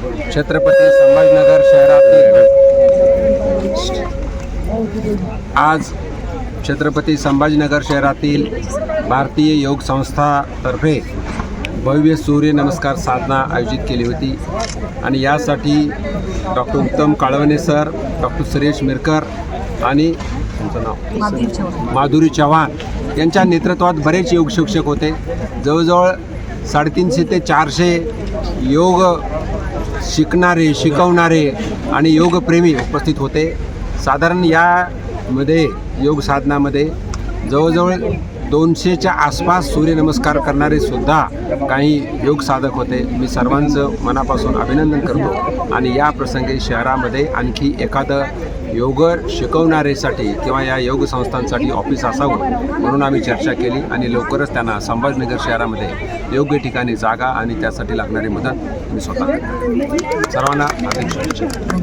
छत्रपती संभाजीनगर शहरातील आज छत्रपती संभाजीनगर शहरातील भारतीय योग संस्थातर्फे भव्य सूर्य नमस्कार साधना आयोजित केली होती. आणि यासाठी doctor Uttam Kalvane sir doctor Suresh Mirkar आणि त्यांचं नाव? माधुरी चव्हाण यांच्या नेतृत्वात बरेच योग शिक्षक होते. जवळजवळ साडेतीनशे ते चारशे योग शिकणारे शिकवणारे आणि योगप्रेमी उपस्थित होते. साधारण यामध्ये योग साधनामध्ये जवळजवळ दोनशेच्या आसपास सूर्यनमस्कार करणारे सुद्धा काही योग साधक होते. मी सर्वांचं मनापासून अभिनंदन करतो. आणि या प्रसंगी शहरामध्ये आणखी एखादं योग शिकवणारेसाठी किंवा या योग संस्थांसाठी ऑफिस असावं म्हणून आम्ही चर्चा केली आणि लवकरच त्यांना संभाजीनगर शहरामध्ये योग्य ठिकाणी जागा आणि त्यासाठी लागणारी मदत मी स्वतः सर्वांना अपेक्षा